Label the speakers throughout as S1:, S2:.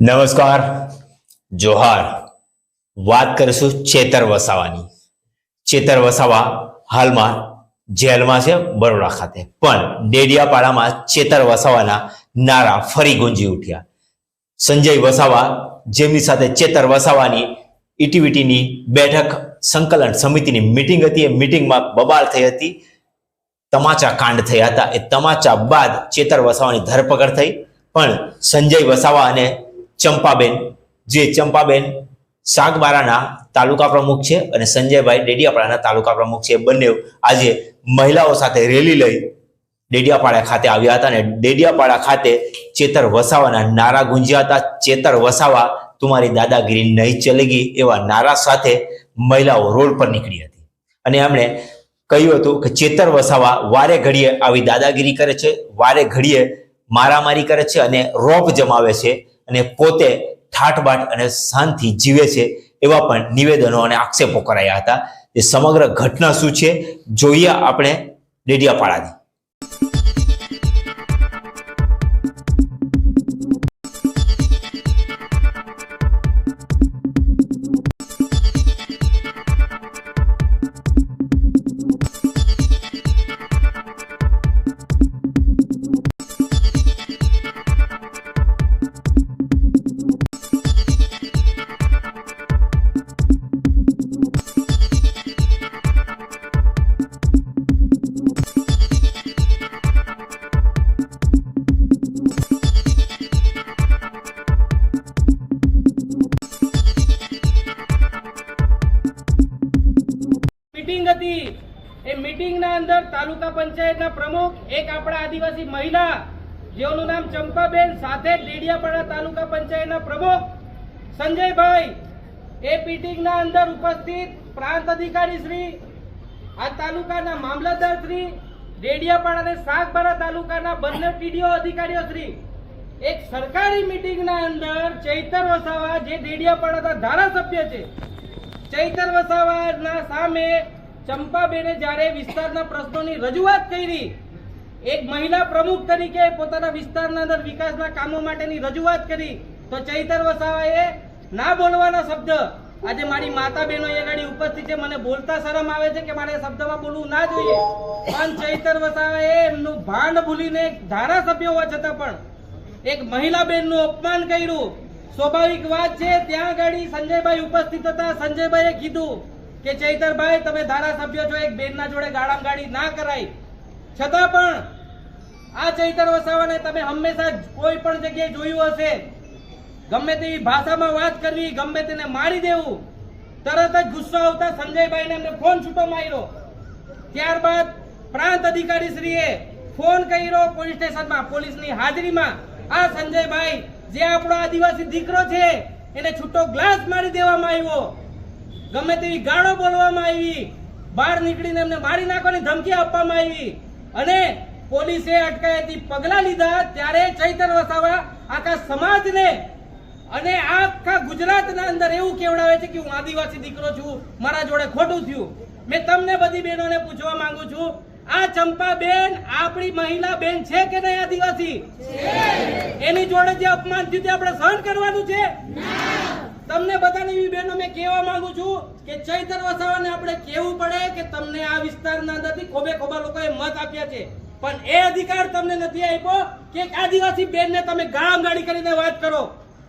S1: નમસ્કાર, જોહાર. વાત કરીશું ચેતર વસાવાની. ચેતર વસાવા હાલમાં જેલમાં છે બરોડા ખાતે. પણ ડેડિયાપાડામાં ચેતર વસાવાના નારા ફરી ગુંજી ઉઠ્યા. સંજય વસાવા જેમની સાથે ચેતર વસાવાની ઇટીવીટીની બેઠક સંકલન સમિતિની મિટિંગ હતી. એ મિટિંગમાં બબાલ થઈ હતી. તમાચા કાંડ થયા હતા. એ તમાચા બાદ ચેતર વસાવાની ધરપકડ થઈ. પણ સંજય વસાવા અને ચંપાબેન, જે ચંપાબેન સાગબારાના તાલુકા પ્રમુખ છે અને સંજયભાઈ ડેડિયાપાડાના તાલુકા પ્રમુખ છે. બંને આજે મહિલાઓ સાથે રેલી લઈ ડેડિયાપાડા ખાતે આવ્યા હતા અને ડેડિયાપાડા ખાતે ચેતર વસાવાના નારા ગુંજ્યા હતા. ચેતર વસાવા, તમારી દાદાગીરી નહીં ચલેગી એવા નારા સાથે મહિલાઓ રોડ પર નીકળી હતી. અને એમણે કહ્યું હતું કે ચેતર વસાવા, વારે ઘડીએ આવી દાદાગીરી કરે છે, વારે ઘડીએ મારામારી કરે છે અને રોપ જમાવે છે અને પોતે ઠાઠબાટ અને શાંતિ જીવે છે એવા પણ નિવેદનો અને આક્ષેપો કરાયા હતા. એ સમગ્ર ઘટના શું છે? જોઈએ આપણે ડેડિયાપાડાની.
S2: હતી. એ મિટિંગના અંદર તાલુકા પંચાયતના પ્રમુખ, એક આપણા આદિવાસી મહિલા, જેઓનું નામ ચંપાબેન, સાથે ડેડિયાપાડા તાલુકા પંચાયતના પ્રમુખ, સંજયભાઈ. એ મીટિંગના અંદર ઉપસ્થિત પ્રાંત અધિકારી શ્રી, આ તાલુકાના મામલતદાર શ્રી ડેડિયાપાડા અને સાગબારા તાલુકાના બંને પીડીઓ અધિકારીઓ શ્રી. એક સરકારી મિટિંગના અંદર ચૈતર વસાવા, જે ડેડિયાપાડાના ધારાસભ્ય છે, ચૈતર વસાવાના સામે ચંપાબેને જ્યારે વિસ્તારના પ્રશ્નોની રજૂઆત કરી, એક મહિલા પ્રમુખ તરીકે પોતાના વિસ્તારના અંદર વિકાસના કામો માટેની રજૂઆત કરી, તો ચૈતર વસાવાએ ના બોલવાના શબ્દ, આજે મારી માતા બહેનો એ ગાડી ઉપસ્થિત છે મને બોલતા શરમ આવે છે કે મારે શબ્દમાં બોલવું ના જોઈએ. પણ ચૈતર વસાવાએ એમનું ભાન ભૂલીને ધારાસભ્ય હોવા છતાં પણ એક મહિલા બેનનું અપમાન કર્યું. સ્વાભાવિક વાત છે, ત્યાં ગાડી સંજયભાઈ ઉપસ્થિત હતા. સંજયભાઈએ કીધું કે ચૈતરભાઈ, તમે ધારાસભ્ય છો, એક બેનના જોડે ગાળામ ગાડી ના કરાય. છતાં પણ આ ચૈતર વસાવાને તમે હંમેશા કોઈ પણ જગ્યાએ જોયું હશે. ગમે તેવી ભાષામાં વાત કરવી, ગમે તેને મારી દેવું, તરત જ ગુસ્સો આવતા સંજયભાઈને એમને ફોન છૂટો માર્યો. ત્યારબાદ પ્રાંત અધિકારી શ્રીએ ફોન કર્યો પોલીસ સ્ટેશનમાં. પોલીસની હાજરીમાં આ સંજયભાઈ, જે આપણો આદિવાસી દીકરો છે, એને છૂટો ગ્લાસ મારી દેવામાં આવ્યો. ગમે તેવી ગાળો બોલવામાં આવી બહાર નીકળીને એમને મારી નાખવાની ધમકી આપવામાં આવી. અને પોલીસે અટકાયતી પગલા લીધા ત્યારે ચૈતર વસાવા આખા સમાજને અને આખા ગુજરાતના અંદર એવું કેવડાવે છે કે હું આદિવાસી દીકરો છું મારા જોડે ખોટું થયું. મેં તમને બધી બહેનોને પૂછવા માંગુ છું આ ચંપા બેન આપણી મહિલા બેન છે કે નહીં આદિવાસી? એની જોડે જે અપમાન થયું તે આપણે સહન કરવાનું છે? તમને બધાની એવી બહેનો મેં કહેવા માંગુ છું કે ચૈતર વસાવાને આપણે કહેવું પડે કે તમને આ વિસ્તારના અંદરથી ખોબે ખોબા લોકોએ મત આપ્યા છે. પણ એ અધિકાર તમને નથી આપ્યો કે એક આદિવાસી બેનને તમે ગામ ગાડી કરીને વાત કરો.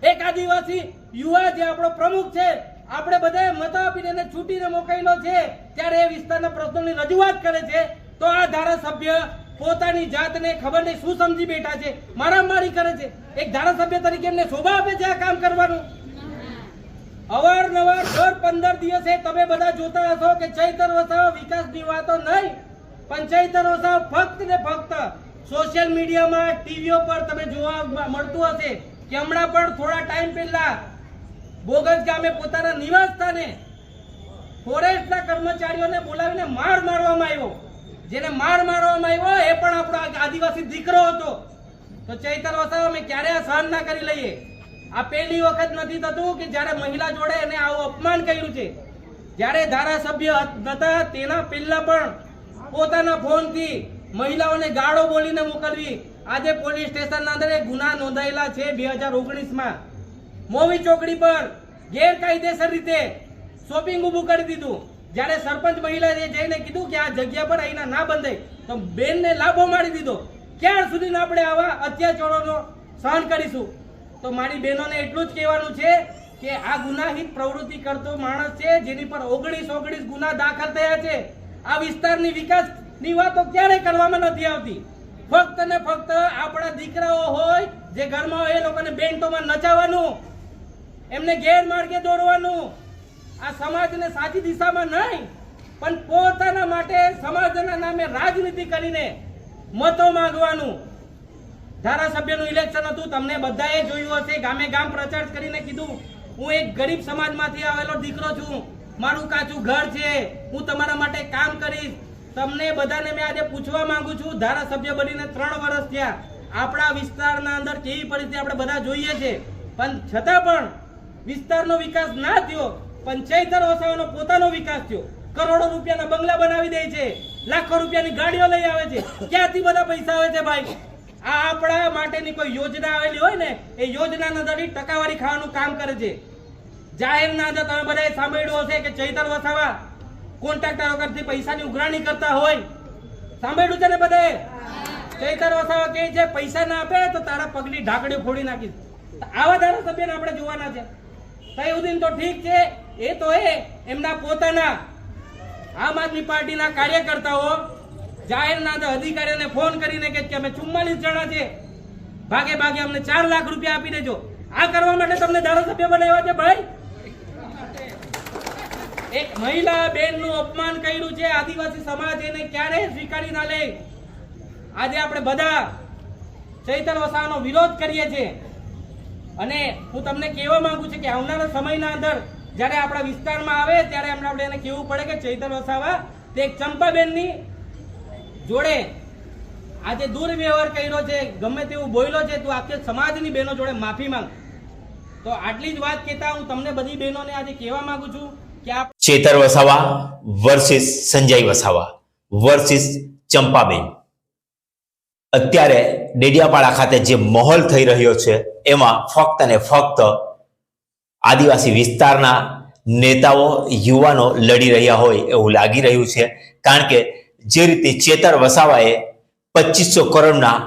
S2: એક આદિવાસી યુવા જે આપણો પ્રમુખ છે, આપણે બધાએ મત આપીને એને છૂટીને મોકલેલો છે, ત્યારે એ વિસ્તારના પ્રશ્નોની રજૂઆત કરે છે, તો આ ધારાસભ્ય પોતાની જાતને ખબર નહીં, શું સમજી બેઠા છે, મારામારી કરે છે. એક ધારાસભ્ય તરીકે એમને શોભા આપે છે આ કામ કરવાનું. અવારનવાર દર પંદર દિવસે તમે બધા જોતા હશો કે ચૈતર વસાવા વિકાસની વાતો નહીં, પણ ચૈતર વસાવ ફક્ત ને ફક્ત સોશિયલ મીડિયામાં, ટીવીઓ પર તમે જોવા મળતું હશે કે હમણાં પણ થોડા ટાઈમ પહેલા બોગસ ગામે પોતાના નિવાસ સ્થાને ફોરેસ્ટના કર્મચારીઓને બોલાવીને માર મારવામાં આવ્યો. જેને માર મારવામાં આવ્યો એ પણ આપણો આદિવાસી દીકરો હતો. તો ચૈતર વસાવ અમે ક્યારે આ સહન ના કરી લઈએ. આ પહેલી વખત નથી થતું કે જ્યારે મહિલા જોડે એને આવું અપમાન કર્યું છે. જ્યારે ધારાસભ્ય હતા તેના પહેલા પણ પોતાના ફોનથી મહિલાઓને ગાળો બોલીને મોકલવી. આજે પોલીસ સ્ટેશનના અંદર ગુના નોંધાયેલા છે બે હજાર ઓગણીસમાં. મોવી ચોકડી પર ગેરકાયદેસર રીતે શોપિંગ ઊભું કરી દીધું. જ્યારે સરપંચ મહિલાએ જઈને કીધું કે આ જગ્યા પર અહીંના ના બંધાય, તો બેનને લાભો મારી દીધો. ક્યાં સુધી આપણે આવા અત્યાચારોનો સહન કરીશું? તો મારી બહેનોને એટલું જ કહેવાનું છે કે આ ગુનાહિત પ્રવૃત્તિ કરતો માણસ છે, જેની પર ઓગણીસ ઓગણીસ ગુના દાખલ થયા છે. આ વિસ્તારની વિકાસની વાતો ક્યારે કરવામાં નથી આવતી? ફક્ત ને ફક્ત આપણા દીકરાઓ હોય, જે ઘરમાં હોય, એ લોકોને બેન્ટોમાં નચાવવાનું, એમને ગેરમાર્ગે દોરવાનું. આ સમાજને સાચી દિશામાં નહીં, પણ પોતાના માટે સમાજના નામે રાજનીતિ કરીને મતો માંગવાનું. ધારાસભ્યનું ઇલેક્શન હતું, તમને બધાએ જોયું હશે ગામે ગામ પ્રચાર કરીને કીધું, હું એક ગરીબ સમાજમાંથી આવેલો દીકરો છું. મારું કાચું ઘર છે. હું તમારા માટે કામ કરીશ. તમને બધાને મેં આજે પૂછવા માંગુ છું, ધારાસભ્ય બનીને ત્રણ વર્ષ થયા. આપણા વિસ્તારના અંદર કેવી પરિસ્થિતિ આપણે બધા જોઈએ છે. પણ છતાં પણ વિસ્તારનો વિકાસ ના થયો. પંચાયતર વસાવાનો પોતાનો વિકાસ થયો. કરોડો રૂપિયાના બંગલા બનાવી દે છે. લાખો રૂપિયાની ગાડીઓ લઈ આવે છે. ક્યાંથી બધા પૈસા આવે છે ભાઈ? આ આપણા માટેની કોઈ યોજના આવેલી હોય ને, એ યોજનાના દરી ટકાવારી ખાવાનું કામ કરે છે. જાહેરના અંદર તમે બધાએ સાંભળ્યું હશે કે ચૈતર વસાવા કોન્ટ્રાક્ટરો કરતી પૈસાની ઉઘરાણી કરતા હોય. સાંભળ્યું છે ને બધાએ ચૈતર વસાવા કહે છે, પૈસા ના આપે તો તારા પગની ઢાંકડીઓ ફોડી નાખીશ. આવા ધારાસભ્યને આપણે જોવાના છે. સહુદ્દીન તો ઠીક છે, એ તો એ, એમના પોતાના આમ આદમી પાર્ટીના કાર્યકર્તાઓ જાહેરના અધિકારીઓને ફોન કરીને કે અમે ચુમ્માલીસ જણા છે ભાગે ભાગે અમને ચાર લાખ રૂપિયા આપી દેજો. આ કરવા માટે તમને ધારાસભ્ય બનાવ્યા છે ભાઈ? એક મહિલા બેનનું અપમાન કર્યું છે. આદિવાસી સમાજ એને ક્યારેય સ્વીકારી ના લે? આજે આપણે બધા ચૈતર વસાવાનો વિરોધ કરીએ છીએ. અને હું તમને કહેવા માંગુ છું કે આવનારા સમયના અંદર જ્યારે આપણા વિસ્તારમાં આવે, ત્યારે આપણે એને કહેવું પડે કે ચૈતર વસાવા તે એક ચંપાબેનની જોડે આજે દુર્વ્યવહાર કર્યો છે, ગમે તેવું બોલ્યો છે, તું આખી સમાજની બહેનો જોડે માફી માંગ. તો આટલી જ વાત કહેતા હું તમને બધી બહેનોને આજે કહેવા માંગુ છું કે આપ
S1: ચેતર વસાવા વર્સિસ સંજય વસાવા, વર્સિસ ચંપાબેન. અત્યારે ડેડિયાપાડા ખાતે જે માહોલ થઈ રહ્યો છે, એમાં ફક્ત અને ફક્ત આદિવાસી વિસ્તારના નેતાઓ, યુવાનો લડી રહ્યા હોય એવું લાગી રહ્યું છે. કારણ કે જે રીતે ચેતર વસાવાએ પચીસો કરોડના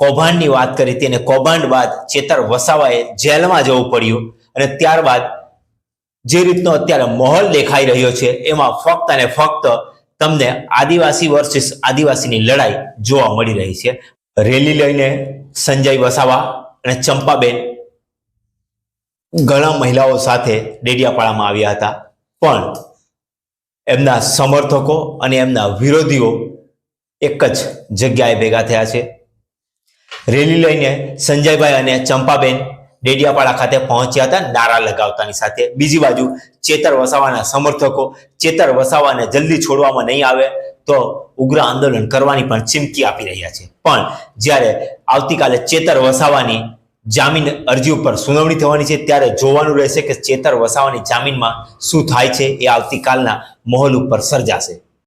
S1: કૌભાંડની વાત કરી તેને કૌભાંડ બાદ ચેતર વસાવાએ જેલમાં જવું પડ્યું અને ત્યારબાદ જે રીતનો અત્યારે માહોલ દેખાઈ રહ્યો છે, એમાં ફક્ત અને ફક્ત તમને આદિવાસી વર્સિસ આદિવાસીની લડાઈ જોવા મળી રહી છે. રેલી લઈને સંજય વસાવા અને ચંપાબેન ઘણા મહિલાઓ સાથે ડેડિયાપાડામાં આવ્યા હતા. પણ એમના સમર્થકો અને એમના વિરોધીઓ એક જ જગ્યાએ ભેગા થયા છે. રેલી લઈને સંજયભાઈ અને ચંપાબેન ડેડિયાપાડા ખાતે પહોંચ્યા હતા, નારા લગાવતાની સાથે. બીજી બાજુ ચેતર વસાવાના સમર્થકો, ચેતર વસાવાને જલ્દી છોડવામાં નહીં આવે તો ઉગ્ર આંદોલન કરવાની પણ ચીમકી આપી રહ્યા છે. પણ જ્યારે આવતીકાલે ચેતર વસાવાની જામીન અરજી ઉપર સુનાવણી થવાની છે, ત્યારે જોવાનું રહેશે કે ચેતર વસાવાની જામીનમાં શું થાય છે, એ આવતીકાલના મહોલ ઉપર સર્જાશે.